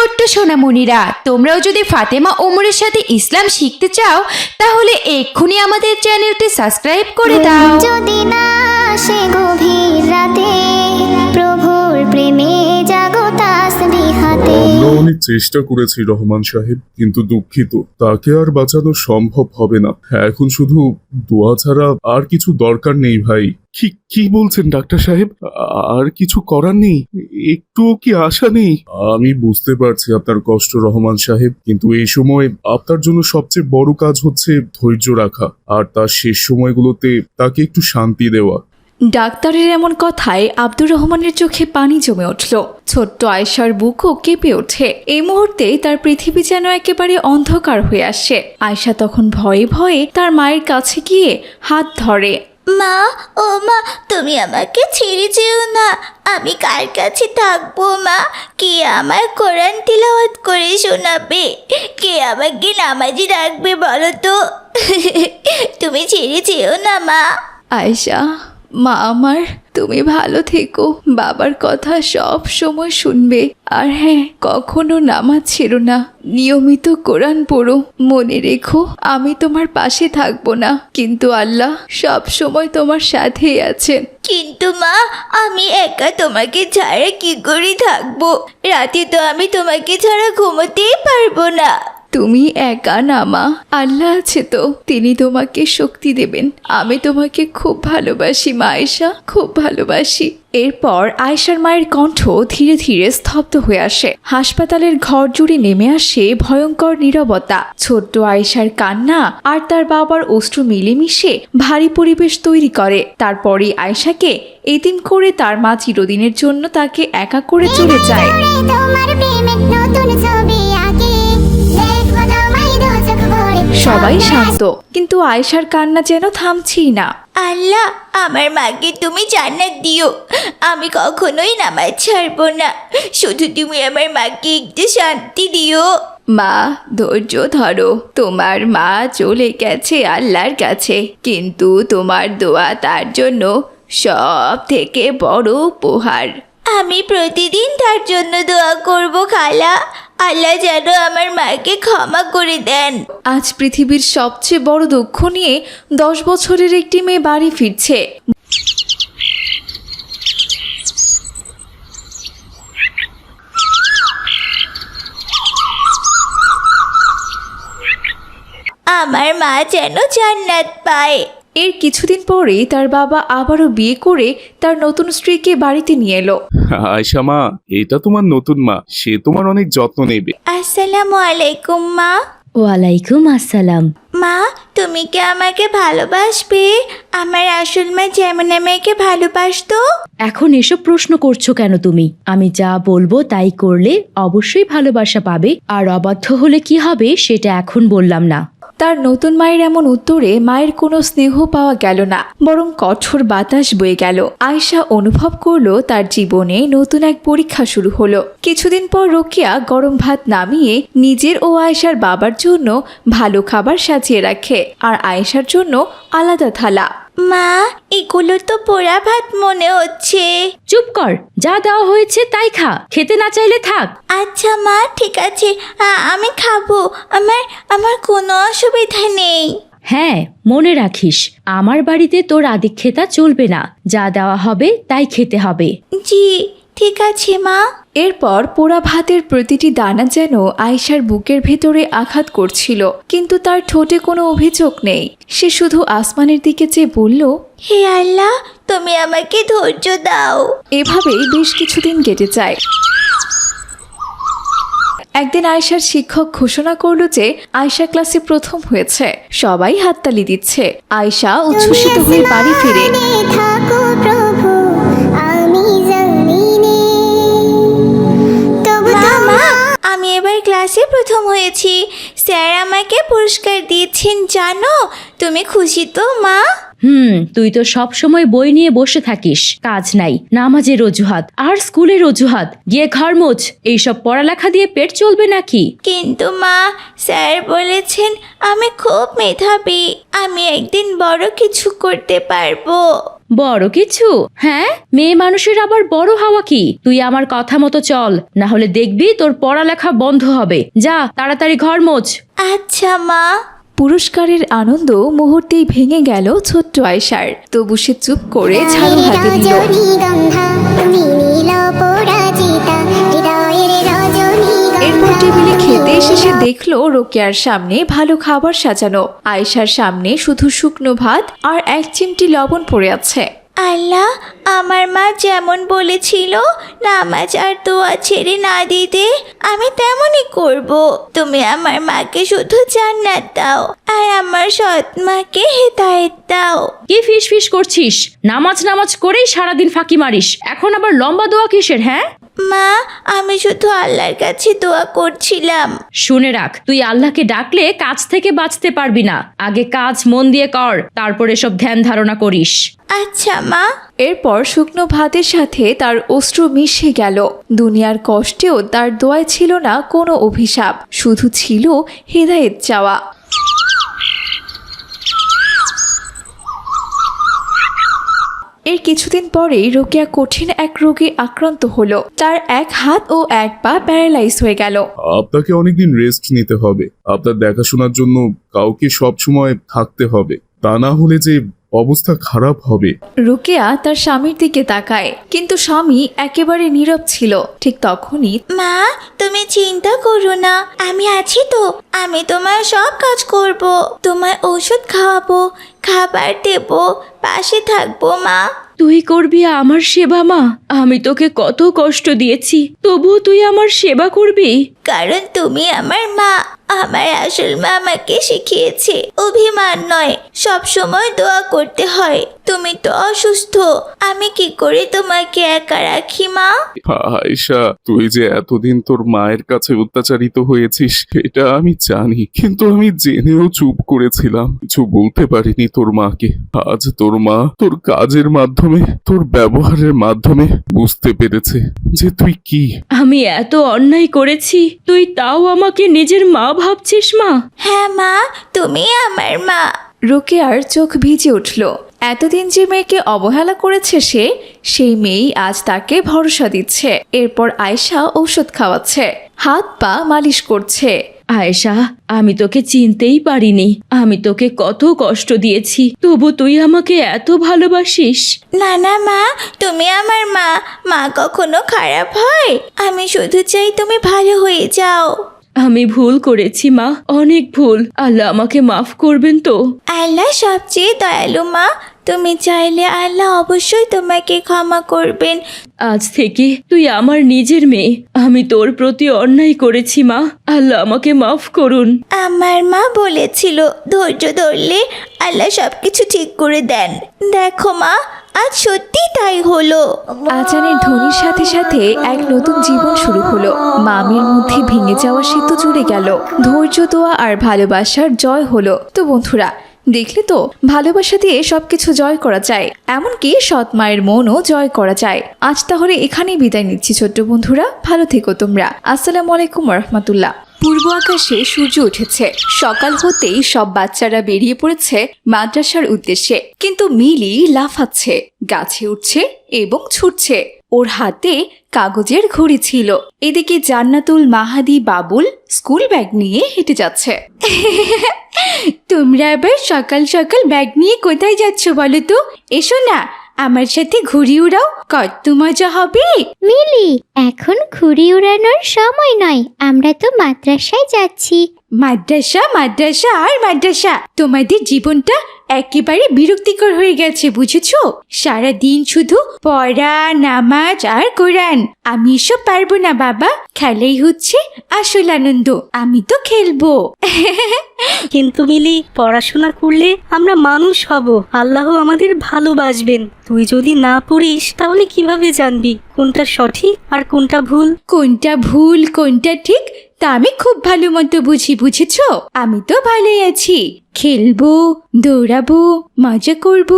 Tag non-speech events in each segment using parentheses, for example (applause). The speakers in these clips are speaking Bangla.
ছোট্ট সোনামণিরা তোমরাও যদি ফাতেমা ওমরের সাথে ইসলাম শিখতে চাও তাহলে এক্ষুনি আমাদের চ্যানেলটি সাবস্ক্রাইব করে দাও। যদি না সে গভীর রাতে প্রভুর প্রেমে আমরা অনেক চেষ্টা করেছি রহমান সাহেব কিন্তু দুঃখিত। তাকে আর বাঁচানো সম্ভব হবে না। এখন শুধু দোয়া ছাড়া আর কিছু দরকার নেই ভাই। কি কি বলছেন ডাক্তার সাহেব? আর কিছু করার নেই? একটুও কি আশা নেই? আমি বুঝতে পারছি আপনার কষ্ট রহমান সাহেব কিন্তু এই সময় আপনার জন্য সবচেয়ে বড় কাজ হচ্ছে ধৈর্য রাখা। আর তার শেষ সময়গুলোতে তাকে একটু শান্তি দেওয়া। ডাক্তারের এমন কথায় আব্দুর রহমানের চোখে পানি জমে উঠল। ছোট্ট আয়সার বুকও কেঁপে ওঠে। এই মুহূর্তে তার পৃথিবী যেন একেবারে অন্ধকার হয়ে আসে। আয়সা তখন ভয়ে ভয়ে তার মায়ের কাছে গিয়ে হাত ধরে। মা ও মা তুমি আমাকে ছেড়ে যেও না। আমি কার কাছে থাকব মা? কে আমার কোরআন তিলাওয়াত করে শোনাবে? কে আমাকে নামাজি রাখবে বলো তো? (laughs) তুমি ছেড়ে যেও না মা। আয়সা মা আমার, তুমি ভালো থেকো। বাবার কথা সব সময় শুনবে। আর হ্যাঁ কখনো নামাজ ছেড়ো না। নিয়মিত কোরআন পড়ো। মনে রেখো, আমি তোমার পাশে থাকব না। কিন্তু আল্লাহ সব সময় তোমার সাথেই আছেন। কিন্তু মা, আমি একা তোমাকে ছাড়া কি করে থাকব? রাতে তো আমি তোমাকে ছাড়া ঘুমোতেই পারব না। তুমি একা না, মা। আল্লাহ আছে তো, তিনি তোমাকে শক্তি দেবেন। আমি তোমাকে খুব ভালোবাসি, মা আয়েশা, খুব ভালোবাসি। এরপর আয়েশার মায়ের কণ্ঠ ধীরে ধীরে স্তব্ধ হয়ে আসে। হাসপাতালের ঘর জুড়ে নেমে আসে ভয়ঙ্কর নীরবতা। ছোট্ট আয়েশার কান্না আর তার বাবার অশ্রু মিলেমিশে ভারী পরিবেশ তৈরি করে। তারপরে আয়েশাকে এতিম করে তার মা চিরদিনের জন্য তাকে একা করে চলে যায়। সবাই শান্ত। কিন্তু আয়েশার কান্না যেন থামছেই না। আল্লাহ আমার মাকে তুমি জান্নাত দিও। আমি কখনোই নামাজ ছাড়বো না। শুধু তুমি আমার মাকে একটু শান্তি দিও। মা ধৈর্য ধরো। তোমার মা চলে গেছে আল্লাহর কাছে। কিন্তু তোমার দোয়া তার জন্য সব থেকে বড় উপহার। আমি প্রতিদিন তার জন্য দোয়া করব খালা। আল্লাহ যেন আমার মাকে ক্ষমা করে দেন। আজ পৃথিবীর সবচেয়ে বড় দুঃখ নিয়ে দশ বছরের একটি মেয়ে বাড়ি ফিরছে। আমার মা যেন জান্নাত পায়। এর কিছুদিন পরেই তার বাবা আবারও বিয়ে করে তার নতুন স্ত্রীকে বাড়িতে নিয়ে এলো। আয়সা মা এটা তোমার নতুন মা। সে তোমার অনেক যত্ন নেবে। আসসালামু আলাইকুম মা। ওয়ালাইকুম আসসালাম। মা তুমি কি আমাকে ভালোবাসবে? আমার আসল মা যেমন আমাকে ভালোবাসতো। এখন এসব প্রশ্ন করছ কেন তুমি? আমি যা বলব তাই করলে অবশ্যই ভালোবাসা পাবে। আর অবাধ্য হলে কি হবে সেটা এখন বললাম না। তার নতুন মায়ের এমন উত্তরে মায়ের কোনো স্নেহ পাওয়া গেল না, বরং কঠোর বাতাস বয়ে গেল। আয়সা অনুভব করল তার জীবনে নতুন এক পরীক্ষা শুরু হলো। কিছুদিন পর রোকিয়া গরম ভাত নামিয়ে নিজের ও আয়েশার বাবার জন্য ভালো খাবার সাজিয়ে রাখে, আর আয়েশার জন্য আলাদা থালা। মা এগুলো তো পোড়া ভাত মনে হচ্ছে। চুপ কর যা দেওয়া হয়েছে তাই খা খেতে না চাইলে থাক। আচ্ছা মা ঠিক আছে আ- আমি খাব আমার আমার কোনো অসুবিধা নেই। হ্যাঁ মনে রাখিস আমার বাড়িতে তোর আদিক্ষেতা চলবে না যা দেওয়া হবে তাই খেতে হবে। জি ঠিক আছে মা। এরপর পোড়া ভাতের প্রতিটি দানা যেন আয়েশার বুকের ভেতরে আঘাত করছিল কিন্তু তার ঠোঁটে কোনো অভিযোগ নেই। সে শুধু আসমানের দিকে চেয়ে বলল হে আল্লাহ তুমি আমাকে ধৈর্য দাও। এভাবেই বেশ কিছুদিন কেটে যায়। একদিন আয়শার শিক্ষক ঘোষণা করল যে আয়শা ক্লাসে প্রথম হয়েছে। সবাই হাততালি দিচ্ছে। আয়শা উচ্ছ্বসিত হয়ে বাড়ি ফিরে। আমি এবার ক্লাসে প্রথম হয়েছি। স্যার আমাকে পুরস্কার দিয়েছেন জানো? তুমি খুশি তো মা? হুম তুই তো সব সময় বই নিয়ে বসে থাকিস। কাজ নাই নামাজের অজুহাত আর স্কুলের অজুহাত গিয়ে ঘর মোচ এইসব পড়ালেখা দিয়ে পেট চলবে নাকি? কিন্তু মা স্যার বলেছেন আমি খুব মেধাবী আমি একদিন বড় কিছু করতে পারব। বড় কিছু? হ্যাঁ? মেয়ে মানুষের আবার বড় হওয়া কি? তুই আমার কথা মতো চল না হলে দেখবি তোর পড়ালেখা বন্ধ হবে। যা তাড়াতাড়ি ঘর মোচ আচ্ছা মা। পুরস্কারের আনন্দ মুহূর্তেই ভেঙে গেল ছোট্ট আয়সার তবু সে চুপ করে ঝাড়ু হাতে নিল। এসে দেখল রোকেয়ার সামনে ভালো খাবার সাজানো। আয়েশার সামনে শুধু শুকনো ভাত আর এক চিমটি লবণ পড়ে আছে। আল্লাহ আমার মা যেমন বলেছিল নামাজ আর দোয়া ছেড়ে না দিতে আমি তেমনই করব। তুমি আমার মাকে শুধু জান্নাত দাও আর আমার সৎ মাকে হেদায়েত দাও। কি ফিস ফিস করছিস? নামাজ নামাজ করেই সারাদিন ফাঁকি মারিস। এখন আবার লম্বা দোয়া কিসের হ্যাঁ? মা আমি শুধু আল্লাহর কাছে দোয়া করছিলাম। শুনে রাখ তুই আল্লাহকে ডাকলে কাজ থেকে বাঁচতে পারবি না। আগে কাজ মন দিয়ে কর তারপরে সব ধ্যান ধারণা করিস। আচ্ছা মা। এরপর শুকনো ভাতের সাথে তার অশ্রু মিশে গেল। দুনিয়ার কষ্টেও তার দোয়ায় ছিল না কোনো অভিশাপ শুধু ছিল হেদায়েত চাওয়া। এর কিছুদিন পরেই রোকেয়া কঠিন এক রোগে আক্রান্ত হলো। তার এক হাত ও এক পা প্যারালাইজ হয়ে গেল। আপনাকে অনেকদিন রেস্ট নিতে হবে। আপনার দেখাশোনার জন্য কাউকে সব সময় থাকতে হবে। তা না হলে যে অবস্থা খারাপ হবে। রোকেয়া তার স্বামীর দিকে তাকায় কিন্তু স্বামী একেবারে নীরব ছিল। ঠিক তখনই মা তুমি চিন্তা করো না আমি আছি তো আমি তোমার সব কাজ করব। তোমার ওষুধ খাওয়াবো খাবার দেব পাশে থাকব মা। তুই করবি আমার সেবা মা। আমি তোকে কত কষ্ট দিয়েছি তবুও তুই আমার সেবা করবি? কারণ তুমি আমার মা। আমার আসল মা আমাকে শিখিয়েছে। অভিমান নয় সব সময় দোয়া করতে হয়। তুমি তো অসুস্থ আমি কি করে তোমাকে একা রাখি মা? আয়সা তুই যে এতদিন তোর মায়ের কাছে অত্যাচারিত হয়েছিস এটা আমি জানি। কিন্তু আমি জেনেও চুপ করেছিলাম। কিছু বলতে পারিনি তোর মাকে। আজ তোর মা তোর কাজের মাধ্যমে তোর ব্যবহারের মাধ্যমে বুঝতে পেরেছে যে তুই কি। আমি এত অন্যায় করেছি তুই তাও আমাকে নিজের মা ভাবছিস মা? হ্যাঁ মা তুমি আমার মা। রোকেয়ার চোখ ভিজে উঠল। এতদিন যে মেয়েকে অবহেলা করেছে সে সেই মেয়েই আজ তাকে ভরসা দিচ্ছে। এরপর আয়শা ঔষধ খাওয়াচ্ছে। হাত পা মালিশ করছে। আয়েশা আমি তোকে চিনতেই পারিনি। আমি তোকে কত কষ্ট দিয়েছি। তবু তুই আমাকে এত ভালোবাসিস। না না মা তুমি আমার মা। মা কখনো খারাপ হয়? আমি শুধু চাই তুমি ভালো হয়ে যাও। আমি ভুল করেছি, মা। অনেক ভুল। আল্লাহ আমাকে মাফ করবেন তো। আল্লাহ সবচেয়ে দয়ালু, মা। তুমি চাইলে আল্লাহ অবশ্যই তোমাকে ক্ষমা করবেন। আজ থেকে তুই আমার নিজের মেয়ে। আমি তোর প্রতি অন্যায় করেছি মা। আল্লাহ আমাকে মাফ করুন। আমার মা বলেছিল ধৈর্য ধরলে আল্লাহ সবকিছু ঠিক করে দেন। দেখো মা আজ সত্যি তাই হলো। আজানের ধ্বনির সাথে সাথে এক নতুন জীবন শুরু হলো। মামির মধ্যে ভেঙে যাওয়া সেতু জুড়ে গেল। ধৈর্য দোয়া আর ভালোবাসার জয় হলো। তো বন্ধুরা দেখলে তো, ভালোবাসা দিয়ে সবকিছু জয় করা যায়। এমনকি সৎ মায়ের মনও জয় করা যায়। আজ তাহলে এখানেই বিদায় নিচ্ছি ছোট্ট বন্ধুরা। ভালো থেকো তোমরা। আসসালামু আলাইকুম রহমতুল্লাহ পূর্ব আকাশে সূর্য উঠেছে। সকাল হতেই সব বাচ্চারা বেরিয়ে পড়েছে মাদ্রাসার উদ্দেশ্যে। কিন্তু মিলি লাফাচ্ছে, গাছে উঠছে এবং ছুটছে। ওর হাতে কাগজের ঘড়ি ছিল। এদিকে জান্নাতুল মাহাদি বাবুল স্কুল ব্যাগ নিয়ে হেঁটে যাচ্ছে। তোমরা আবার সকাল সকাল ব্যাগ নিয়ে কোথায় যাচ্ছ বলো তো? এসো না, আমার সাথে ঘুরি উড়াও, কত মজা হবে। মিলি, এখন ঘুড়ি উড়ানোর সময় নয়, আমরা তো মাদ্রাসায় যাচ্ছি। মাদ্রাসা মাদ্রাসা আর মাদ্রাসা। তোমাদের জীবনটা একেবারে বিরক্তিকর হয়ে গেছে বুঝেছ? সারা দিন শুধু পড়া নামাজ আর কোরআন। আমি এসব পারব না বাবা। খেলাই হচ্ছে আসল আনন্দ। আমি তো খেলব। (laughs) কিন্তু মিলি পড়াশোনা করলে আমরা মানুষ হব। আল্লাহ আমাদের ভালোবাসবেন। তুই যদি না পড়িস তাহলে কীভাবে জানবি কোনটা সঠিক আর কোনটা ভুল? কোনটা ভুল কোনটা ঠিক? তা আমি খুব ভালো মতো বুঝি, বুঝেছ? আমি তো ভালোই আছি। খেলব, দৌড়াবো, মজা করব।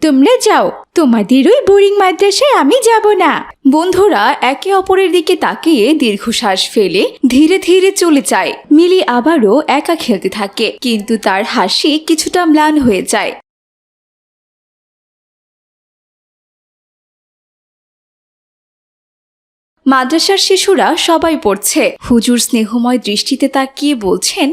তোমরা যাও, তোমাদের ওই বোরিং মাদ্রাসায় আমি যাব না। বন্ধুরা একে অপরের দিকে তাকিয়ে দীর্ঘশ্বাস ফেলে ধীরে ধীরে চলে যায়। মিলি আবারও একা খেলতে থাকে, কিন্তু তার হাসি কিছুটা ম্লান হয়ে যায়। মাদ্রাসার শিশুরা সবাই পড়ছে। হুজুর স্নেহময় দৃষ্টিতে তাকিয়ে বলছেন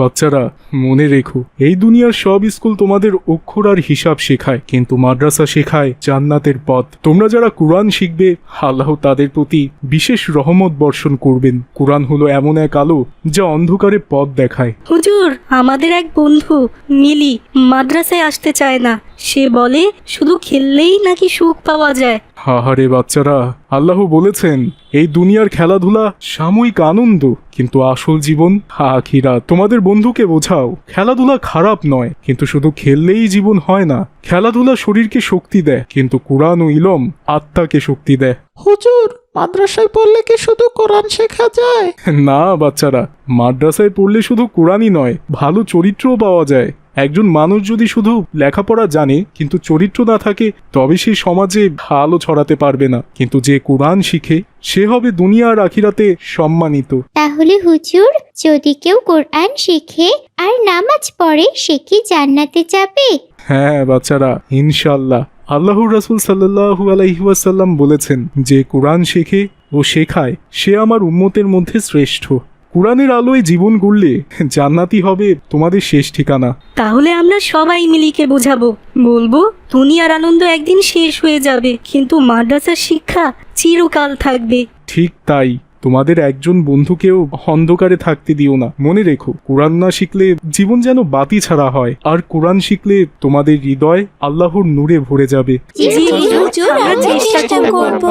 বাচ্চারা মনে রেখো এই দুনিয়ার সব স্কুল তোমাদের অক্ষর আর হিসাব শেখায় কিন্তু মাদ্রাসা শেখায় জান্নাতের পথ। তোমরা যারা কোরআন শিখবে আল্লাহ তাদের প্রতি বিশেষ রহমত বর্ষণ করবেন। কোরআন হলো এমন এক আলো যা অন্ধকারে পথ দেখায়। হুজুর আমাদের এক বন্ধু মিলি মাদ্রাসায় আসতে চায় না। সে বলে শুধু খেললেই নাকি সুখ পাওয়া যায়? হাহারে বাচ্চারা আল্লাহ বলেছেন এই দুনিয়ার খেলাধুলা সাময়িক আনন্দ কিন্তু আসল জীবন আখিরা। তোমাদের বন্ধুকে বোঝাও খেলাধুলা খারাপ নয় কিন্তু শুধু খেললেই জীবন হয় না। খেলাধুলা শরীরকে শক্তি দেয় কিন্তু কোরআন ও ইলম আত্মাকে শক্তি দেয়। হুজুর মাদ্রাসায় পড়লে কি শুধু কোরআন শেখা যায়? না বাচ্চারা মাদ্রাসায় পড়লে শুধু কোরআনই নয় ভালো চরিত্রও পাওয়া যায়। একজন মানুষ যদি শুধু লেখাপড়া জানে কিন্তু চরিত্র না থাকে তবে সে সমাজে ভালো ছড়াতে পারবে না। কিন্তু যে কোরআন শিখে সে হবে দুনিয়া আর আখিরাতে সম্মানিত। তাহলে হুজুর যদি কেউ কোরআন শিখে আর নামাজ পড়ে সে কি জান্নাতে যাবে? হ্যাঁ বাচ্চারা ইনশাল্লাহ আল্লাহর রাসুল সাল্লাহু আলাইহাসাল্লাম বলেছেন যে কোরআন শেখে ও শেখায় সে আমার উম্মতের মধ্যে শ্রেষ্ঠ। কোরআনের আলোয় জীবন গড়লে জান্নাতি হবে তোমাদের শেষ ঠিকানা। তাহলে আমরা সবাই মিলিকে বোঝাবো। বলব দুনিয়ার আনন্দ একদিন শেষ হয়ে যাবে কিন্তু মাদ্রাসার শিক্ষা চিরকাল থাকবে। ঠিক তাই তোমাদের একজন বন্ধুকেও অন্ধকারে থাকতে দিও না। মনে রেখো কোরআন না শিখলে জীবন যেন বাতি ছাড়া হয় আর কোরআন শিখলে তোমাদের হৃদয় আল্লাহর নূরে ভরে যাবে জি, জি, হুজুর, আমরা চেষ্টা করব।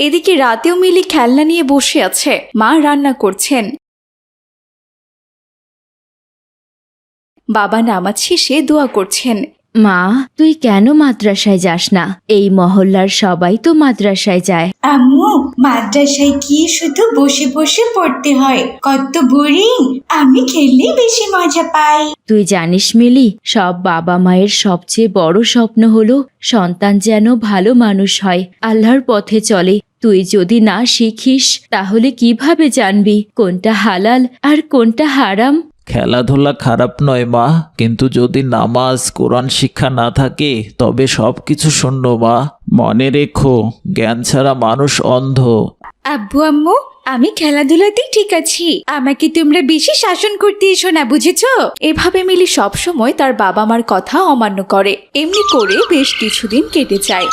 এদিকে রাতেও মিলি খেলনা নিয়ে বসে আছে। মা রান্না করছেন। বাবা নামাজ শেষে দোয়া করছেন। মা তুই কেন মাদ্রাসায় যাস না? এই মহল্লার সবাই তো মাদ্রাসায় যায়। আম্মু মাদ্রাসায় গিয়ে শুধু বসে বসে পড়তে হয়। কত বোরিং আমি খেললেই বেশি মজা পাই। তুই জানিস মিলি সব বাবা মায়ের সবচেয়ে বড় স্বপ্ন হলো সন্তান যেন ভালো মানুষ হয় আল্লাহর পথে চলে। তুই যদি না শিখিস তাহলে কীভাবে জানবি কোনটা হালাল আর কোনটা হারাম? খেলাধুলা খারাপ নয়, মা। কিন্তু যদি নামাজ, কোরআন শিক্ষা না থাকে, তবে সব কিছু শূন্য, মা। মনে রেখো, জ্ঞান ছাড়া মানুষ অন্ধ। আব্বু, আম্মু, আমি খেলাধুলাতেই ঠিক আছি। আমাকে তোমরা বেশি শাসন করতে এসো না, বুঝেছ? এভাবে মিলি সবসময় তার বাবা মার কথা অমান্য করে। এমনি করে বেশ কিছুদিন কেটে যায়।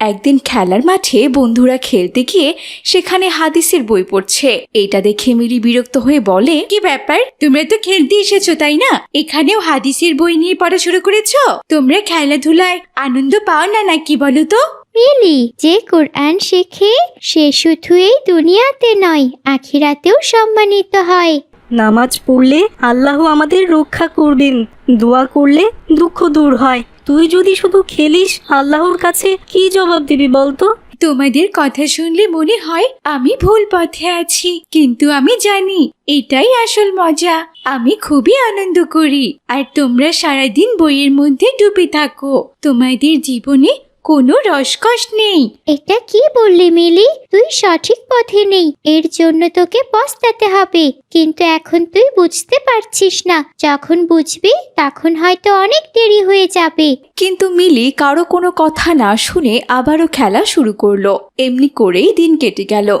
একদিন খেলার মাঠে বন্ধুরা খেলতে গিয়ে সেখানে হাদিসের বই পড়ছে। এটা দেখে মিলি বিরক্ত হয়ে বলে কি ব্যাপার? তোমরা তো খেলতে এসেছ তাই না? এখানেও হাদিসের বই নিয়ে পড়া শুরু করেছ? তোমরা খেলাধুলায় আনন্দ পাও না নাকি বলো তো? মিলি যে কোরআন শেখে সে শুধু এই দুনিয়াতে নয় আখিরাতেও সম্মানিত হয়। নামাজ পড়লে আল্লাহ আমাদের রক্ষা করবেন দোয়া করলে দুঃখ দূর হয়। তুই যদি শুধু খেলিস, আল্লাহর কাছে কি জবাব দিবি বলতো? তোমাদের কথা শুনলে মনে হয় আমি ভুল পথে আছি, কিন্তু আমি জানি এটাই আসল মজা। আমি খুবই আনন্দ করি। আর তোমরা সারাদিন বইয়ের মধ্যে ডুবে থাকো। তোমাদের জীবনে কোনো রসকস নেই। এটা কি বললি মিলি? তুই সঠিক পথে নেই। এর জন্য তোকে পস্তাতে হবে। কিন্তু এখন তুই বুঝতে পারছিস না। যখন বুঝবি তখন হয়তো অনেক দেরি হয়ে যাবে। কিন্তু মিলি কারও কোনো কথা না শুনে আবারও খেলা শুরু করল। এমনি করেই দিন কেটে গেল।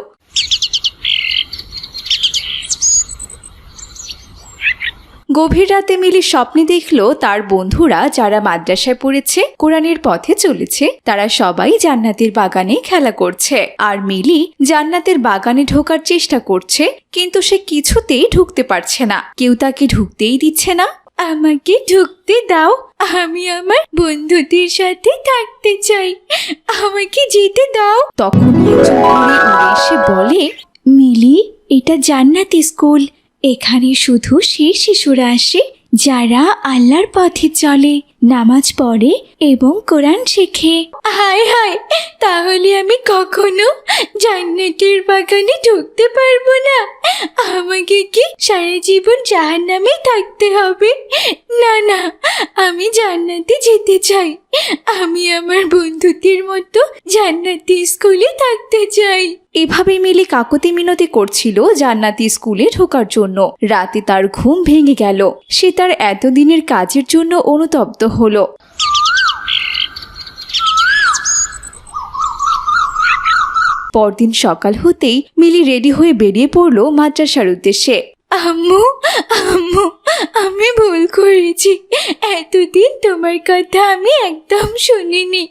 গভীর রাতে মিলি স্বপ্নে দেখল তার বন্ধুরা যারা মাদ্রাসায় পড়েছে, কোরআনের পথে চলেছে, তারা সবাই জান্নাতের বাগানে খেলা করছে। আর মিলি জান্নাতের বাগানে ঢোকার চেষ্টা করছে, কিন্তু সে কিছুতেই ঢুকতে পারছে না। কেউ তাকে ঢুকতেই দিচ্ছে না। আমাকে ঢুকতে দাও। আমি আমার বন্ধুদের সাথে থাকতে চাই। আমাকে যেতে দাও। তখন একজন উড়ে এসে বলে, মিলি, এটা জান্নাতি স্কুল। এখানে শুধু সে শিশুরা আসে যারা আল্লাহর পথে চলে, নামাজ পড়ে এবং কোরআন শেখে। হায় হায়, তাহলে আমি কখনো জান্নাতের বাগানে ঢুকতে পারব না। আমাকে কি সারা জীবন জাহান্নামে থাকতে হবে? না না, আমি জান্নাতে যেতে চাই। আমি আমার বন্ধুদের মতো জান্নাতি স্কুলে থাকতে চাই। এভাবে মিলি কাকতি মিনতি করছিল জান্নাতি স্কুলে ঢোকার জন্য। রাতে তার ঘুম ভেঙে গেল। সে তার এতদিনের কাজের জন্য অনুতপ্ত হলো। পরদিন সকাল হতেই মিলি রেডি হয়ে বেরিয়ে পড়ল মাদ্রাসার উদ্দেশ্যে। আম্মু আম্মু, আমি ভুল করেছি। এতদিন তোমার কথা আমি একদম শুনিনি।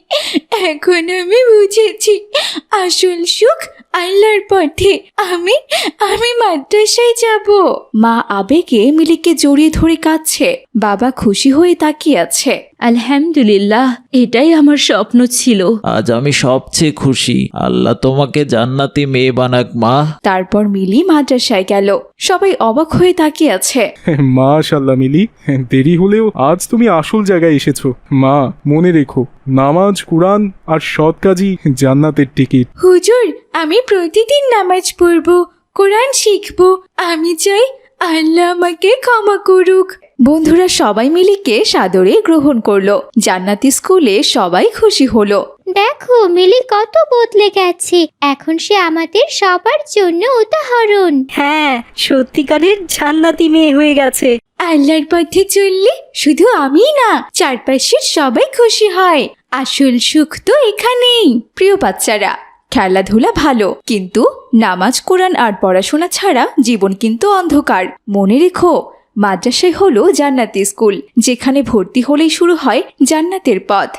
এখন আমি বুঝেছি। আসল সুখ আল্লাহর পথে। আমি আমি মাদ্রাসায় যাব। মা আবেগে মিলিকে জড়িয়ে ধরে কাঁদছে। বাবা খুশি হয়ে তাকিয়ে আছে। আলহামদুলিল্লাহ এটাই আমার স্বপ্ন ছিল। আজ আমি সবচেয়ে খুশি। আল্লাহ তোমাকে জান্নাতি মেয়ে বানাক মা। তারপর মিলি মাদ্রাসায় গেল। সবাই অবাক হয়ে তাকিয়ে আছে। (laughs) মাশাল্লাহ মিলি দেরি হলেও আজ তুমি আসল জায়গায় এসেছ। মা মনে রেখো নামাজ কুরআন আর সৎ কাজই জান্নাতের টিকিট। হুজুর আমি প্রতিদিন নামাজ পড়ব কোরআন শিখব। আমি চাই আল্লাহ আমাকে ক্ষমা করুক। বন্ধুরা সবাই মিলিকে সাদরে গ্রহণ করল। জান্নাতি স্কুলে সবাই খুশি হলো। দেখো মিলি কত বদলে গেছে। এখন সে আমাদের সবার জন্য উদাহরণ। হ্যাঁ সত্যিকারের জান্নাতি মেয়ে হয়ে গেছে। আল্লাহর পথে চললে শুধু আমি না চারপাশের সবাই খুশি হয়। আসল সুখ তো এখানেই। প্রিয় বাচ্চারা খেলাধুলা ভালো কিন্তু নামাজ কোরআন আর পড়াশোনা ছাড়া জীবন কিন্তু অন্ধকার। মনে রেখো মাদ্রাসায় হলো জান্নাতি স্কুল যেখানে ভর্তি হলেই শুরু হয় জান্নাতের পথ।